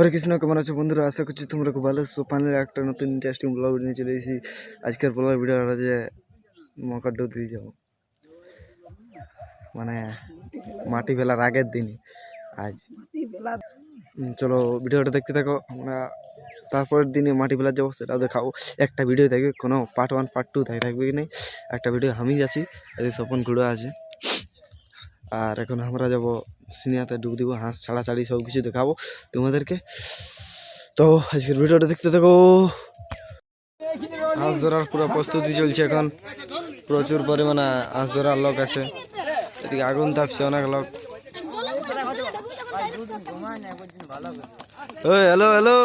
হরে কৃষ্ণ কেমন আছো বন্ধুরা? আশা করছি তোমরা খুব ভালো আছো। পানের একটা নতুন ইন্টারেস্টিং ব্লগ নিয়ে চলে এসেছি। আজকের ব্লগের ভিডিওটা যে মকার ডো দিয়ে যাব। মানে মাটি ফেলার আগের দিন আজ। চলো ভিডিওটা দেখতে থাকো। আমরা তারপরের দিনে মাটি ফেলার যাব সেটাও দেখাবো। একটা ভিডিও থাকবে কোনো পার্ট ওয়ান পার্ট টু থাকবে কি নেই? একটা ভিডিও আমি যাচ্ছি এই স্বপন খুঁড়ো আছে আর এখন আমরা যাব সিনিয়াতে ডুব দিব হাঁস ছাড়াছাড়ি সব কিছু দেখাবো তোমাদেরকে। তো আজকের ভিডিওটা দেখতে থাকো। হাঁস ধরার পুরো প্রস্তুতি চলছে এখন। প্রচুর পরিমাণে হাঁস ধরার লোক আছে। এদিকে আগুন তাপছে অনেক লোক। হ্যালো হ্যালো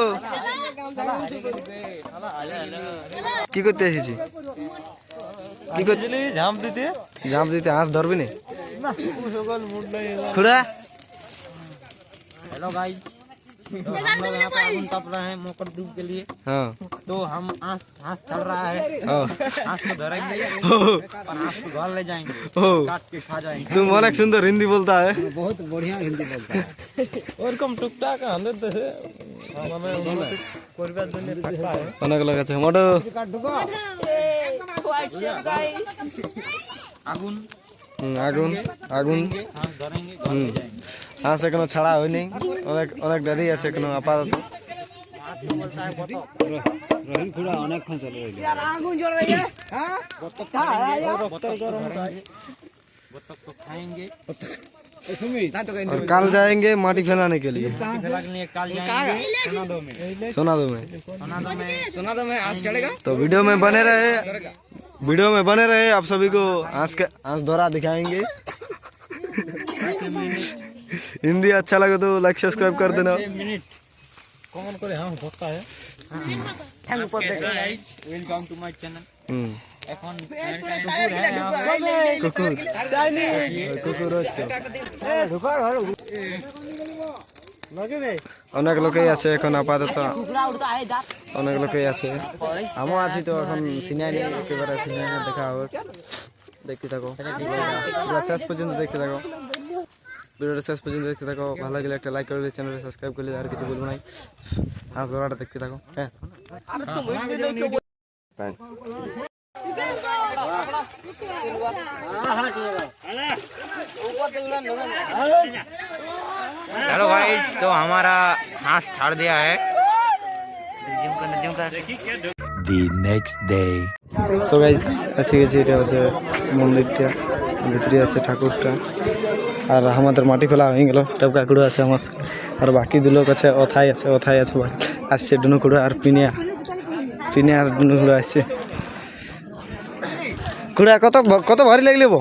কি করতে এসেছি কি করছিলি ঝাঁপ দিতে। জাম দিতে হাঁস ধরবি নি? खुड़ा हेलो गाइस तो हम लोग तप रहे हैं मोकर डूब के लिए। हाँ। तो हम आँस आँस चल रहा है। हाँ। आँस को तो धरेंगे और आँस को तो घर ले जाएँगे। काट के खा जाएँगे। तुम बहुत सुंदर हिंदी बोलता है। बहुत बढ़िया हिंदी बोलता है। और कम टुकटा का हमें तो है। हमें कोरबा दुनिया फटता है। अनक लगा छे मोडो आगुन। हम्म, आगुन आगुन। हम्म। हाँ से छड़ा होने अनेक डर से अपार तो। और काल जाएँगे माटी फैलाने के लिए। सोना दो में सोना दो में। सोना दो में। आज चलेगा? तो वीडियो में बने रहे। वीडियो में बने रहे आप सभी को हंस के हंस द्वारा दिखाएंगे हिंदी अच्छा लगे तो लाइक सब्सक्राइब कर देना मिनट कौन करे हाँ होता है वेलकम टू माय चैनल হুম এখন কুকুর है यहाँ पे। কুকুর কুকুর হচ্ছে অনেক লোকেই আছে এখন আপাতত। অনেক লোকেই আছে। আমিও আছি তো এখন সিনিয়ার নিয়ে একেবারে সিনিয়ার দেখা হবে। দেখতে থাকো। শেষ পর্যন্ত দেখতে থাকো। ভিডিওটা শেষ পর্যন্ত দেখতে থাকো। ভালো লাগলে একটা লাইক করলে চ্যানেলটা সাবস্ক্রাইব করলে আর কিছু বলব নাই হাঁস ধরাটা দেখতে থাকো। হ্যাঁ। हेलो भाई तो हमारा हाथ छाड़ दिया है जिम करने जिम करने the next day. So guys এসে গেছি এটা হচ্ছে মন্দিরটা ভিতরে আছে ঠাকুরটা আর আমাদের মাটি ফেলা হয়ে গেল টপকা কুড়ো আছে আমার সঙ্গে। আর বাকি দু লোক আছে অথাই আছে অথাই আছে বাকি আসছে ডুনু কুড়ো আর পিনিয়া পিনিয়া আর ডুনু কুড়ো আসছে কুড়া কত কত ভারী লাগলে বো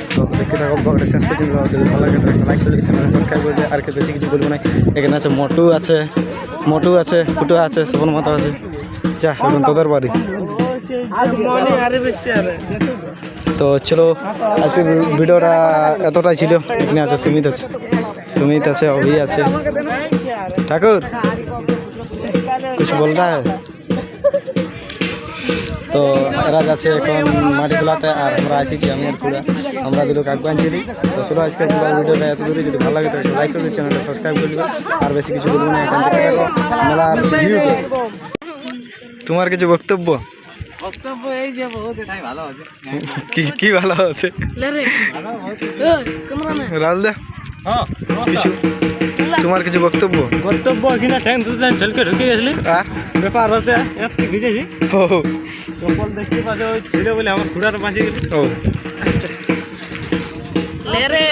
তো দেখতে থাকো ব্লগটা শেষ পর্যন্ত যদি ভালো লাগে, তাহলে লাইক করে চ্যানেল সাবস্ক্রাইব করবে আর কি বেশি কিছু বলব না। এখানে আছে মোটু আছে মোটু আছে ফুটু আছে সুবন মাতা আছে। যা, এখন তোদের বাড়ি। তো চলো আজকে ভিডিওটা এতটাই ছিল, এখানে আছে সুমিত আছে। সুমিত আছে, অভি আছে। ঠাকুর, কিছু বলতা है তো এরা যাচ্ছে এখন মাটি খোলাতে আর আমরা আসিছি আমি আর পুরা আমরা দুটো কাকু আনছি তো চলো আজকে ভিডিওটা এত দূরে যদি ভালো লাগে তো লাইক করবে চ্যানেলটা সাবস্ক্রাইব করবে আর বেশি কিছু বলব না এখান থেকে তোমার কিছু বক্তব্য? বক্তব্য এই যে বহুত এটাই ভালো আছে। কি কি ভালো আছে? রাজদা হ্যাঁ কিছু তোমার কিছু বক্তব্য? বক্তব্য কিনা ঠ্যাং দুটো ঝলকে ঢুকে গেছিলি। আর ব্যাপার হচ্ছে একটু ভিজেছি। ও। চপ্পল দেখতে পাচ্ছ ওই ছিল বলে আমার ঘুরার বাঁচে গেল। ও। আচ্ছা লে রে।